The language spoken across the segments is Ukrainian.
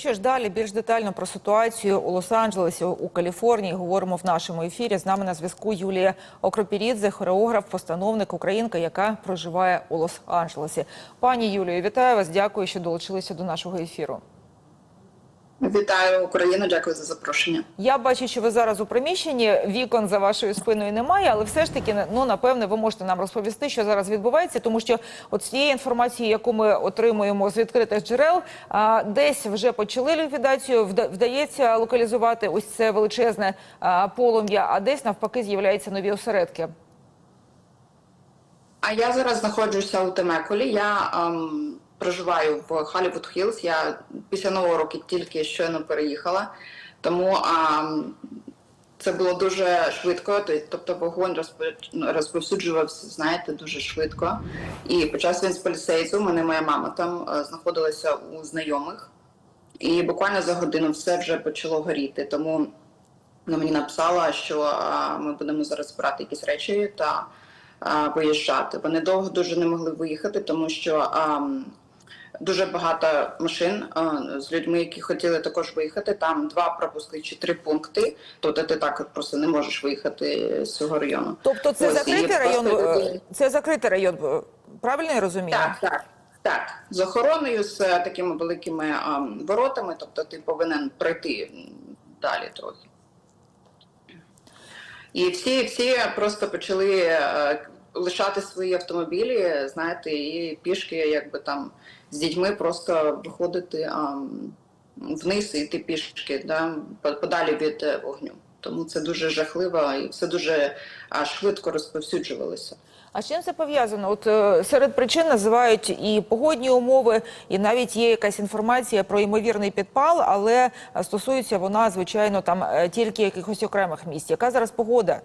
Ну що ж, далі більш детально про ситуацію у Лос-Анджелесі, у Каліфорнії говоримо в нашому ефірі. З нами на зв'язку Юлія Окропірідзе, хореограф, постановник Українка, яка проживає у Лос-Анджелесі. Пані Юлію, вітаю вас. Дякую, що долучилися до нашого ефіру. Вітаю Україну, дякую за запрошення. Я бачу, що ви зараз у приміщенні. Вікон за вашою спиною немає, але все ж таки, ну напевне, ви можете нам розповісти, що зараз відбувається, тому що от з тієї інформації, яку ми отримуємо з відкритих джерел, а, десь вже почали ліквідацію. Вдається локалізувати ось це величезне полум'я, а десь навпаки з'являються нові осередки. А я зараз знаходжуся у Темекулі. Я ем, проживаю в Халівуд Хілз. Я після нового року тільки щойно переїхала, тому ем, це було дуже швидко. Тобто вогонь розпо- розповсюджувався, знаєте, дуже швидко. І почався він з поліцейцю. У мене моя мама там е, знаходилася у знайомих, і буквально за годину все вже почало горіти. Тому вона мені написала, що а, ми будемо зараз збирати якісь речі та а, виїжджати. Вони довго дуже не могли виїхати, тому що а, дуже багато машин з людьми, які хотіли також виїхати. Там два пропуски чи три пункти. Тобто ти так просто не можеш виїхати з цього району. Тобто, це Ось, закритий район. просто е, Це закритий район. е, Правильно я розумію? Так, так. Так, з охороною, з е, такими великими а, воротами, тобто ти повинен пройти далі трохи. І всі, всі просто почали е, лишати свої автомобілі, знаєте, і пішки, якби там з дітьми просто виходити а, вниз і йти пішки, да, подалі від е, вогню. Тому це дуже жахливо і все дуже а, швидко розповсюджувалося. А з чим це пов'язано? От е, серед причин називають і погодні умови, і навіть є якась інформація про ймовірний підпал, але е, стосується вона, звичайно, там тільки якихось окремих місць. Яка зараз погода?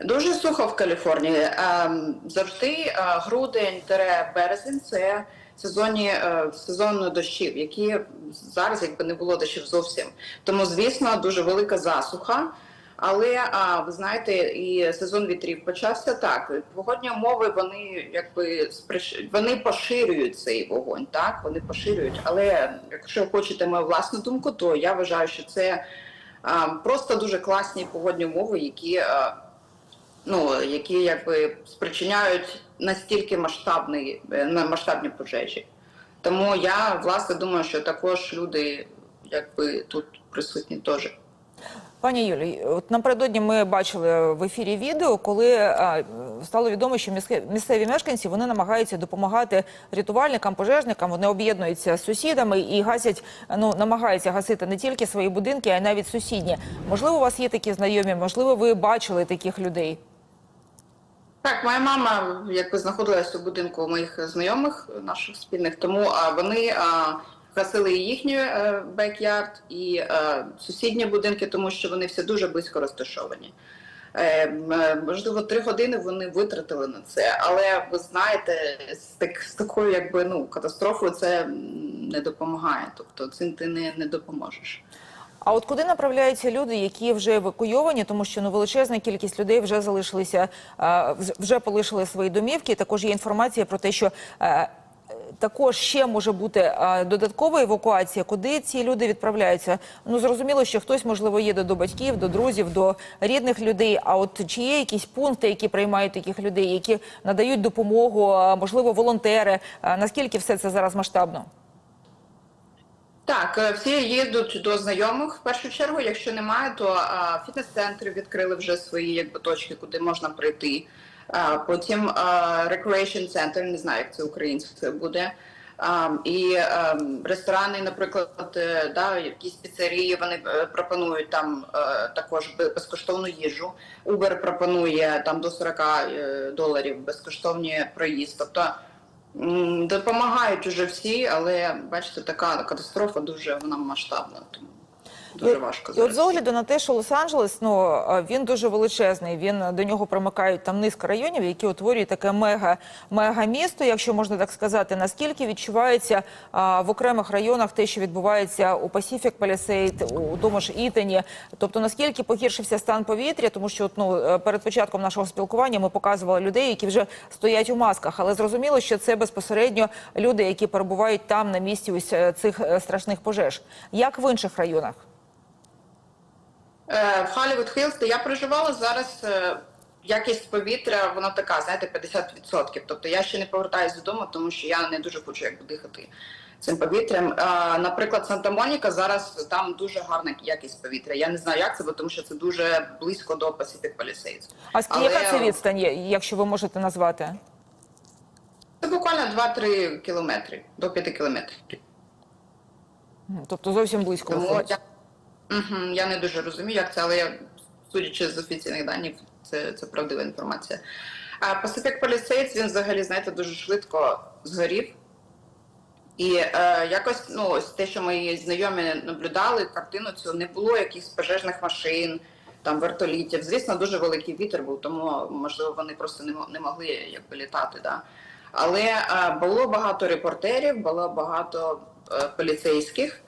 Дуже сухо в Каліфорнії. Ем, Завжди е, грудень березень це сезонні е, сезон дощів, які зараз якби не було дощів зовсім. Тому, звісно, дуже велика засуха. Але а, ви знаєте, і сезон вітрів почався так. Погодні умови вони якби вони поширюють цей вогонь. Так вони поширюють. Але якщо хочете мою власну думку, то я вважаю, що це а, просто дуже класні погодні умови, які. а, ну, які якби спричиняють настільки масштабні, е, масштабні пожежі. Тому я власне думаю, що також люди якби тут присутні теж. Пані Юлі, от напередодні ми бачили в ефірі відео, коли а, стало відомо, що місцеві мешканці вони намагаються допомагати рятувальникам, пожежникам. Вони об'єднуються з сусідами і гасять, ну намагаються гасити не тільки свої будинки, а й навіть сусідні. Можливо, у вас є такі знайомі, можливо, ви бачили таких людей. Так, моя мама якби знаходилася у будинку моїх знайомих наших спільних, тому вони гасили і їхній е, бек-ярд, і е, сусідні будинки, тому що вони всі дуже близько розташовані. Е, можливо, три години вони витратили на це, але ви знаєте, з, так, з такою якби ну катастрофою це не допомагає. Тобто цим ти не, не допоможеш. А от куди направляються люди, які вже евакуйовані, тому що ну величезна кількість людей вже залишилися, вже полишили свої домівки. Також є інформація про те, що е, також ще може бути додаткова евакуація. Куди ці люди відправляються? Ну зрозуміло, що хтось можливо їде до батьків, до друзів, до рідних людей. А от чи є якісь пункти, які приймають таких людей, які надають допомогу, можливо, волонтери? Наскільки все це зараз масштабно? Так, е, всі їдуть до знайомих в першу чергу. Якщо немає, то фітнес-центри відкрили вже свої якби точки, куди можна прийти. А, потім recreation center, не знаю, як це українською буде. І е, ресторани, наприклад, е, да, якісь піцерії, вони е, пропонують там е, також бе- безкоштовну їжу. Uber пропонує там до 40 е, доларів безкоштовні проїзд. Тобто Допомагають уже всі, але бачите, така катастрофа дуже вона масштабна. Тому дуже важко І от з огляду на те, що Лос-Анджелес, ну він дуже величезний. Він до нього примикають там низка районів, які утворюють таке мега мега місто, якщо можна так сказати. Наскільки відчувається а, в окремих районах те, що відбувається у Pacific Palisade, у, тому ж Ітані? Тобто наскільки погіршився стан повітря, тому що ну е, перед початком нашого спілкування ми показували людей, які вже стоять у масках, але зрозуміло, що це безпосередньо люди, які перебувають там на місці ось е, цих е, страшних пожеж. Як в інших районах? Е, В Холлівуд Хіллз, де я проживала зараз. е, Якість повітря, вона така, знаєте, 50%. Тобто я ще не повертаюся додому, тому що я не дуже хочу якби дихати цим повітрям. А, наприклад, Санта-Моніка зараз там дуже гарна якість повітря. Я не знаю, як це, бо тому що це дуже близько до Pacific Palisades. А ск- Але- це відстань, є, якщо ви можете назвати? Це буквально 2-3 кілометри до 5 кілометрів. Тобто зовсім близько Тому я, Мгм, я не дуже розумію, як це, але я, судячи з офіційних даних, це, це правдива інформація. А Pacific Palisades, він взагалі, знаєте, дуже швидко згорів. І е, якось ну, ось те, що мої знайомі наблюдали, картину цю не було якихось пожежних машин, там вертолітів. Звісно, дуже великий вітер був, тому можливо вони просто не, не могли якби літати. Да. Але е, було багато репортерів, було багато е, поліцейських.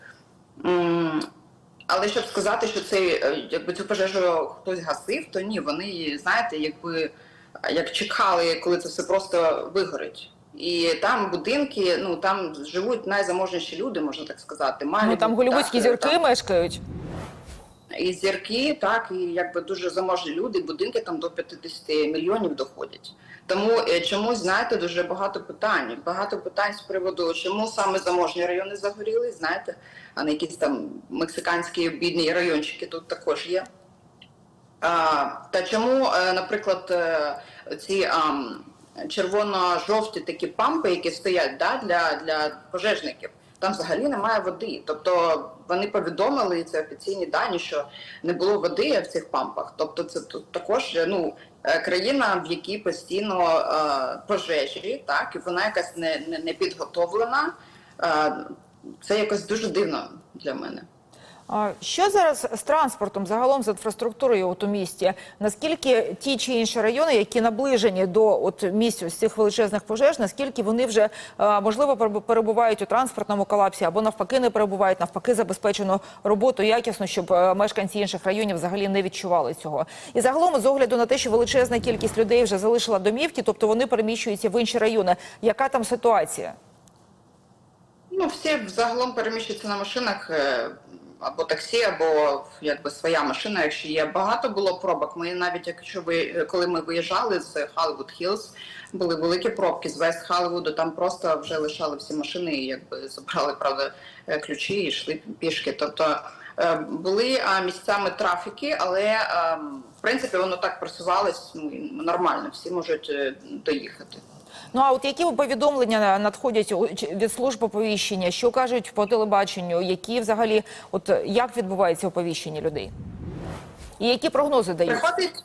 Але щоб сказати, що цей, е, якби цю пожежу хтось гасив, то ні, вони, знаєте, якби як чекали, коли це все просто вигорить. І там будинки, ну там живуть найзаможніші люди, можна так сказати. Ну там голівудські зірки мешкають. І зірки, так, і якби дуже заможні люди, будинки там до 50 мільйонів доходять. Тому е, чомусь, знаєте, дуже багато питань. Багато питань з приводу, чому саме заможні райони загоріли, знаєте, а не якісь там мексиканські бідні райончики тут також є. А, та чому, е, наприклад, е, ці червоно-жовті такі пампи, які стоять да, для, для пожежників, там взагалі немає води. Тобто вони повідомили це офіційні дані, що не було води в цих пампах. Тобто, це тут також ну, е, країна, в якій постійно е, пожежі, так і вона якась не, не, не підготовлена. Е, це якось дуже дивно для мене. Що зараз з транспортом, загалом з інфраструктурою от у місті? Наскільки ті чи інші райони, які наближені до от місць ось цих величезних пожеж, наскільки вони вже е, можливо перебувають у транспортному колапсі або навпаки не перебувають, навпаки забезпечено роботу якісно, щоб е, мешканці інших районів взагалі не відчували цього. І загалом, з огляду на те, що величезна кількість людей вже залишила домівки, тобто вони переміщуються в інші райони. Яка там ситуація? Ну, всі взагалом переміщуються на машинах е, або таксі, або якби своя машина, якщо є. Багато було пробок. Ми навіть якщо ви коли ми виїжджали з Hollywood Hills, були великі пробки з Вест Холлівуду, там просто вже лишали всі машини, і якби забрали правда е, ключі і йшли пішки. Тобто е, були місцями трафіки, але е, в принципі воно так просувалось ну, нормально, всі можуть е, доїхати. Ну а от які повідомлення надходять від служб оповіщення, що кажуть по телебаченню, які взагалі, от як відбувається оповіщення людей? І які прогнози дають? Приходить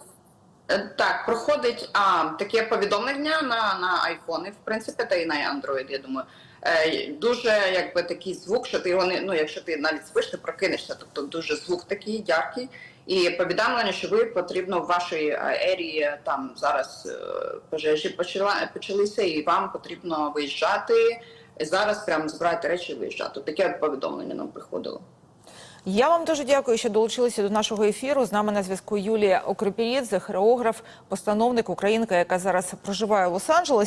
е, так, проходить а, таке повідомлення на, на айфони, в принципі, та й на Android, я думаю. Е, дуже якби такий звук, що ти його не ну, якщо ти навіть спиш, ти прокинешся. Тобто дуже звук такий яркий. І повідомлення, що ви потрібно в вашій е, ерії там зараз е, пожежі почала почалися, і вам потрібно виїжджати. Зараз прямо збирати речі і виїжджати. Таке повідомлення нам приходило. Я вам дуже дякую, що долучилися до нашого ефіру. З нами на зв'язку Юлія Окропірідзе, хореограф, постановник, українка, яка зараз проживає у Лос-Анджелесі.